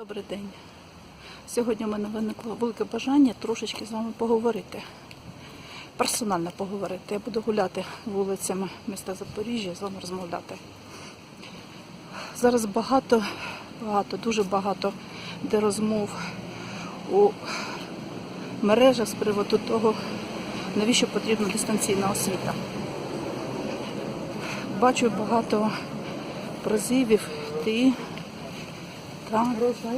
Добрий день. Сьогодні в мене виникло велике бажання трошечки з вами поговорити. Персонально поговорити. Я буду гуляти вулицями міста Запоріжжя, з вами розмовляти. Зараз багато, багато, дуже багато де розмов у мережах з приводу того, навіщо потрібна дистанційна освіта. Бачу багато призивів йти та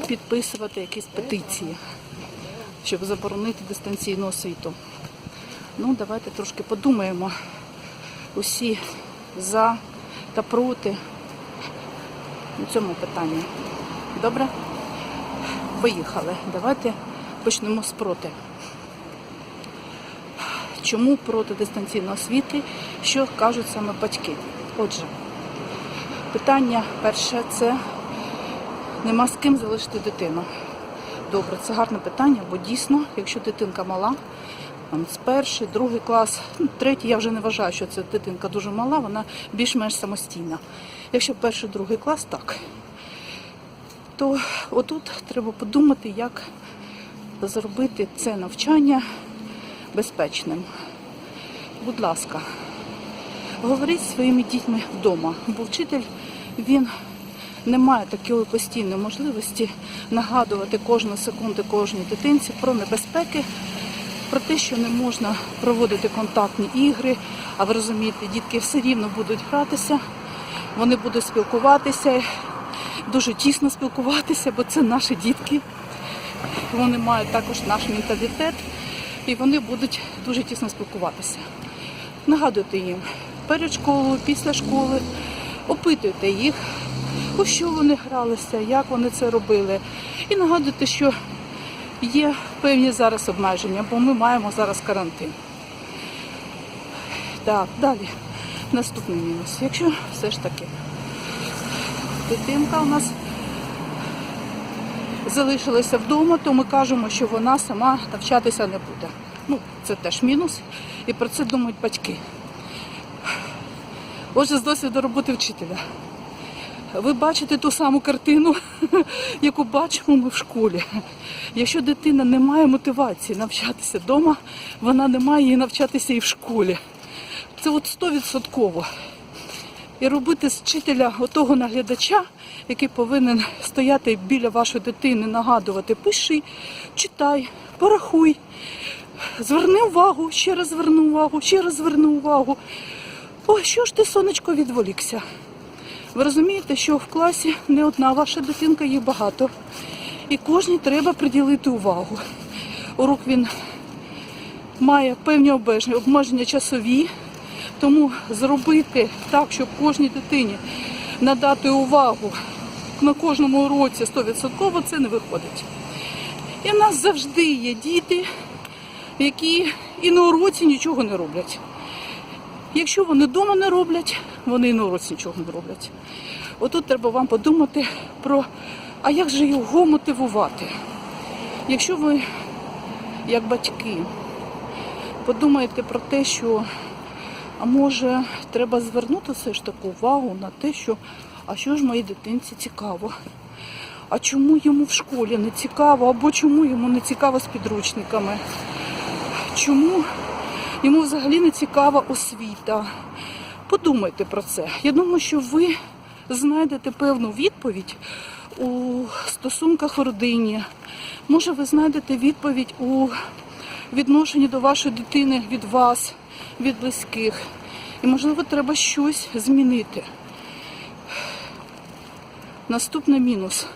підписувати якісь петиції, щоб заборонити дистанційну освіту. Ну, давайте трошки подумаємо усі за та проти у цьому питанні. Добре? Поїхали. Давайте почнемо з проти. Чому проти дистанційної освіти? Що кажуть саме батьки? Отже, питання перше це нема з ким залишити дитину. Добре, це гарне питання, бо дійсно, якщо дитинка мала, там, з перший, другий клас, ну, третій, я вже не вважаю, що ця дитинка дуже мала, вона більш-менш самостійна. Якщо перший, другий клас, так. То отут треба подумати, як зробити це навчання безпечним. Будь ласка, говоріть зі своїми дітьми вдома, бо вчитель він не має такої постійної можливості нагадувати кожну секунду кожній дитинці про небезпеки, про те, що не можна проводити контактні ігри. А ви розумієте, дітки все рівно будуть гратися, вони будуть спілкуватися, дуже тісно спілкуватися, бо це наші дітки. Вони мають також наш менталітет і вони будуть дуже тісно спілкуватися. Нагадуйте їм перед школою, після школи, опитуйте їх, у що вони гралися, як вони це робили. І нагадуйте, що є певні зараз обмеження, бо ми маємо зараз карантин. Так, далі. Наступний мінус. Якщо все ж таки дитинка у нас залишилася вдома, то ми кажемо, що вона сама навчатися не буде. Ну, це теж мінус, і про це думають батьки. Отже, з досвіду роботи вчителя. Ви бачите ту саму картину, яку бачимо ми в школі. Якщо дитина не має мотивації навчатися вдома, вона не має її навчатися і в школі. Це от стовідсотково. І робити з вчителя отого наглядача, який повинен стояти біля вашої дитини, нагадувати, пиши, читай, порахуй, зверни увагу, ще раз зверни увагу, ще раз зверни увагу. Ой, що ж ти, сонечко, відволікся? Ви розумієте, що в класі не одна ваша дитинка, їх багато. І кожній треба приділити увагу. Урок він має певні обмеження, обмеження часові, тому зробити так, щоб кожній дитині надати увагу на кожному уроці 100% це не виходить. І в нас завжди є діти, які і на уроці нічого не роблять. Якщо вони вдома не роблять, вони і на уроці нічого не роблять. Отут треба вам подумати про, а як же його мотивувати? Якщо ви, як батьки, подумаєте про те, що а може треба звернути все ж таку увагу на те, що а що ж моїй дитинці цікаво? А чому йому в школі не цікаво, або чому йому не цікаво з підручниками? Чому йому взагалі не цікава освіта? Подумайте про це. Я думаю, що ви знайдете певну відповідь у стосунках в родині. Може, ви знайдете відповідь у відношенні до вашої дитини від вас, від близьких. І, можливо, треба щось змінити. Наступний мінус.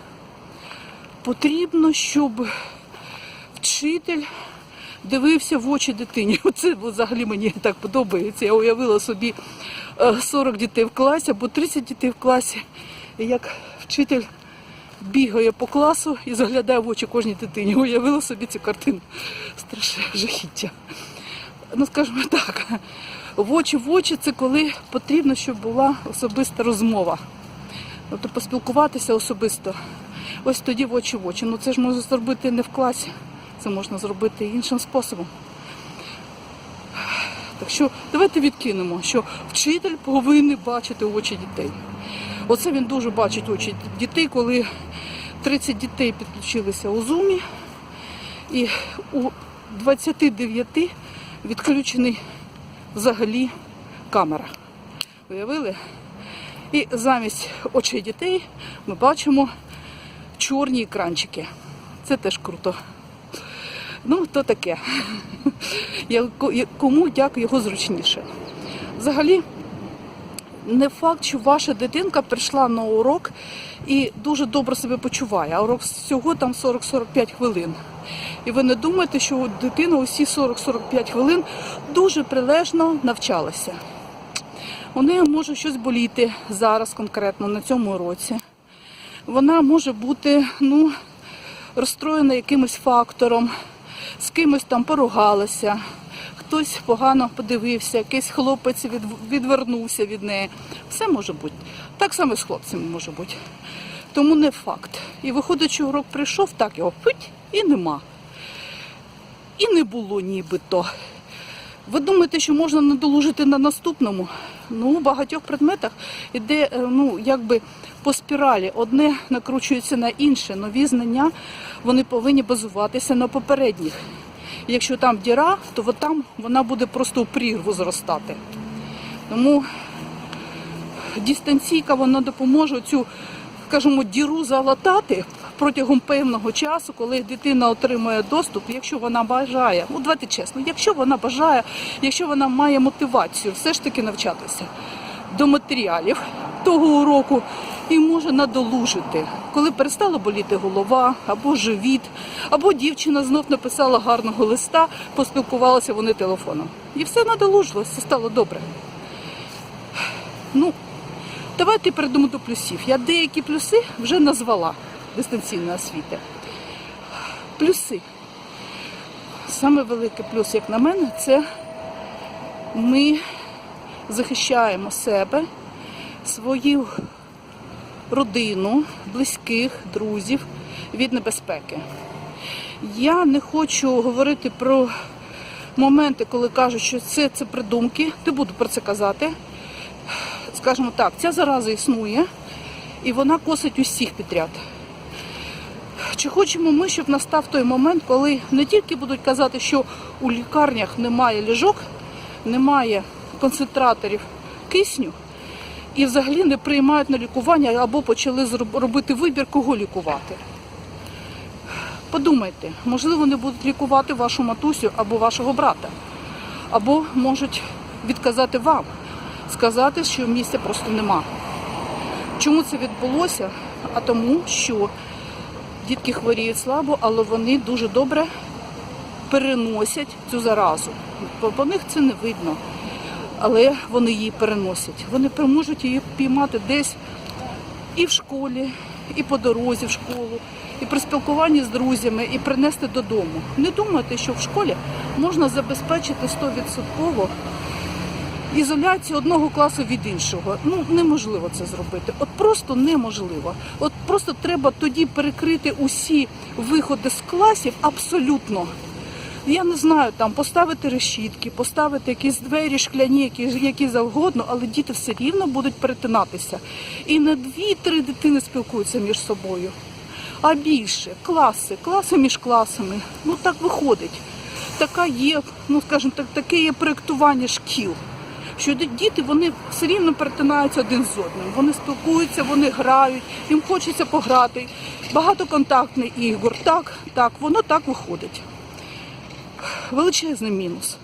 Потрібно, щоб вчитель дивився в очі дитині. Оце взагалі мені так подобається. Я уявила собі е, 40 дітей в класі або 30 дітей в класі. І як вчитель бігає по класу і заглядає в очі кожній дитині. Уявила собі цю картину. Страшне жахіття. Ну, скажімо так, в очі в очі це коли потрібно, щоб була особиста розмова. Тобто поспілкуватися особисто. Ось тоді в очі в очі. Ну це ж можна зробити не в класі, це можна зробити іншим способом. Так що давайте відкинемо, що вчитель повинен бачити очі дітей. Оце він дуже бачить очі дітей, коли 30 дітей підключилися у Zoom, і у 29 відключений взагалі камера. Уявили? І замість очей дітей ми бачимо чорні екранчики. Це теж круто. Ну, то таке. Кому як його зручніше. Взагалі, не факт, що ваша дитинка прийшла на урок і дуже добре себе почуває, а урок всього там 40-45 хвилин. І ви не думаєте, що дитина усі 40-45 хвилин дуже прилежно навчалася. У неї може щось боліти зараз конкретно на цьому уроці. Вона може бути ну, розстроєна якимось фактором, з кимось там поругалася, хтось погано подивився, якийсь хлопець від, відвернувся від неї. Все може бути. Так само з хлопцями може бути. Тому не факт. І виходить, що урок прийшов, так його пить і нема. І не було нібито. Ви думаєте, що можна надолужити на наступному? Ну, у багатьох предметах іде е, ну, якби по спіралі. Одне накручується на інше. Нові знання вони повинні базуватися на попередніх. Якщо там діра, то от там вона буде просто у прірву зростати. Тому дистанційка вона допоможе цю, скажімо, діру залатати протягом певного часу, коли дитина отримує доступ, якщо вона бажає, ну давайте чесно, якщо вона бажає, якщо вона має мотивацію все ж таки навчатися до матеріалів того уроку і може надолужити, коли перестала боліти голова або живіт, або дівчина знов написала гарного листа, поспілкувалися вони телефоном. І все надолужилося, все стало добре. Ну, давайте перейдемо до плюсів. Я деякі плюси вже назвала дистанційної освіти. Плюси. Саме великий плюс, як на мене, це ми захищаємо себе, свою родину, близьких, друзів від небезпеки. Я не хочу говорити про моменти, коли кажуть, що це, це придумки. Не буду про це казати. Скажімо так, ця зараза існує і вона косить усіх підряд. Чи хочемо ми, щоб настав той момент, коли не тільки будуть казати, що у лікарнях немає ліжок, немає концентраторів кисню і взагалі не приймають на лікування або почали робити вибір, кого лікувати. Подумайте, можливо, не будуть лікувати вашу матусю або вашого брата, або можуть відказати вам, сказати, що місця просто нема. Чому це відбулося? А тому, що дітки хворіють слабо, але вони дуже добре переносять цю заразу. По, них це не видно, але вони її переносять. Вони можуть її піймати десь і в школі, і по дорозі в школу, і при спілкуванні з друзями, і принести додому. Не думайте, що в школі можна забезпечити 100% ізоляцію одного класу від іншого. Ну неможливо це зробити. От просто неможливо. От просто треба тоді перекрити усі виходи з класів абсолютно. Я не знаю, там поставити решітки, поставити якісь двері шкляні, які, які завгодно, але діти все рівно будуть перетинатися. І не дві-три дитини спілкуються між собою, а більше класи, класи між класами. Ну так виходить. Така є, ну скажімо так, таке є проєктування шкіл. Що діти вони все рівно перетинаються один з одним. Вони спілкуються, вони грають, їм хочеться пограти. Багатоконтактний ігор. Так, так, воно так виходить величезний мінус.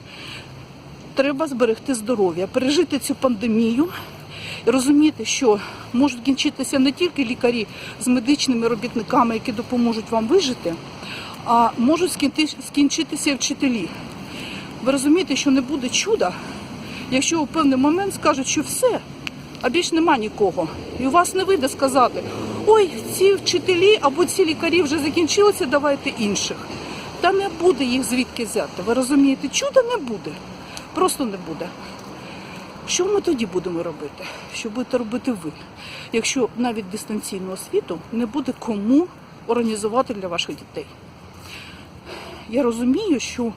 Треба зберегти здоров'я, пережити цю пандемію і розуміти, що можуть кінчитися не тільки лікарі з медичними робітниками, які допоможуть вам вижити, а можуть скінчитися і вчителі. Ви розумієте, що не буде чуда, якщо у певний момент скажуть, що все, а більш нема нікого. І у вас не вийде сказати, ой, ці вчителі або ці лікарі вже закінчилися, давайте інших. Та не буде їх звідки взяти. Ви розумієте, чуда не буде. Просто не буде. Що ми тоді будемо робити? Що будете робити ви? Якщо навіть дистанційну освіту не буде кому організувати для ваших дітей? Я розумію, що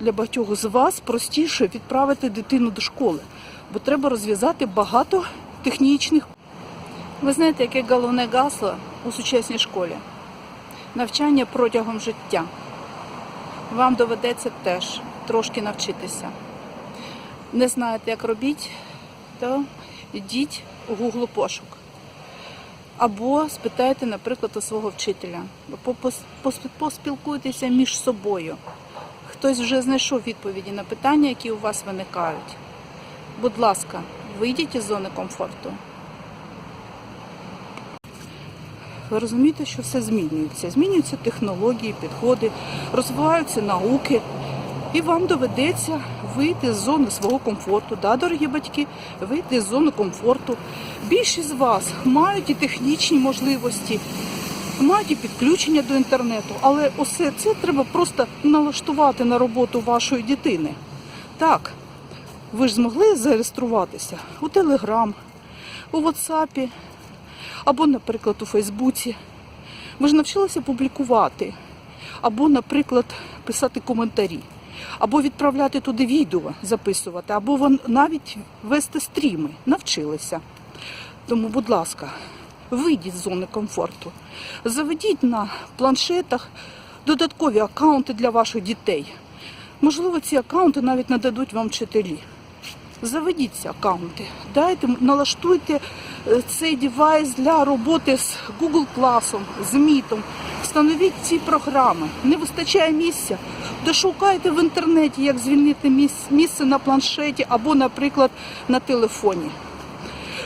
для багатьох з вас простіше відправити дитину до школи, бо треба розв'язати багато технічних. Ви знаєте, яке головне гасло у сучасній школі? навчання протягом життя. Вам доведеться теж трошки навчитися. Не знаєте, як робіть, то йдіть у Google пошук. Або спитайте, наприклад, у свого вчителя, По- пос- пос- поспілкуйтеся між собою. Хтось вже знайшов відповіді на питання, які у вас виникають. Будь ласка, вийдіть із зони комфорту. Ви розумієте, що все змінюється. Змінюються технології, підходи, розвиваються науки. І вам доведеться вийти з зони свого комфорту. Да, дорогі батьки, вийти з зони комфорту. Більшість з вас мають і технічні можливості, мають і підключення до інтернету, але усе це треба просто налаштувати на роботу вашої дитини. Так, ви ж змогли зареєструватися у Телеграм, у Ватсапі або, наприклад, у Фейсбуці. Ви ж навчилися публікувати, або, наприклад, писати коментарі, або відправляти туди відео, записувати, або навіть вести стріми. Навчилися. Тому, будь ласка, вийдіть з зони комфорту. Заведіть на планшетах додаткові аккаунти для ваших дітей. Можливо, ці аккаунти навіть нададуть вам вчителі. Заведіть ці аккаунти, дайте, налаштуйте е, цей девайс для роботи з Google класом, з Мітом. Встановіть ці програми. Не вистачає місця. Дошукайте в інтернеті, як звільнити місце на планшеті або, наприклад, на телефоні.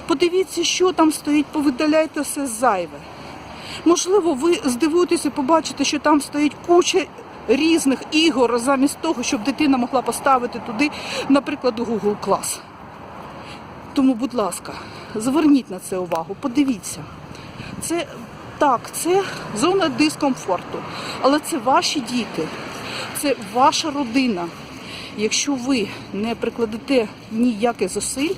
Подивіться, що там стоїть, повидаляйте все зайве. Можливо, ви здивуєтеся побачите, що там стоїть куча різних ігор замість того, щоб дитина могла поставити туди, наприклад, Google клас. Тому, будь ласка, зверніть на це увагу, подивіться. Це так, це зона дискомфорту, але це ваші діти, це ваша родина. Якщо ви не прикладете ніяких зусиль,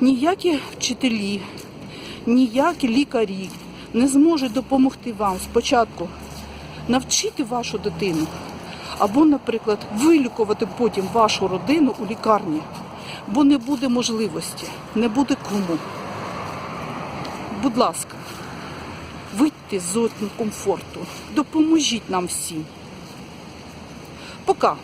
ніякі вчителі, ніякі лікарі не зможуть допомогти вам спочатку навчити вашу дитину, або, наприклад, вилікувати потім вашу родину у лікарні, бо не буде можливості, не буде кому. Будь ласка, вийдьте з зони комфорту, допоможіть нам всім. Пока.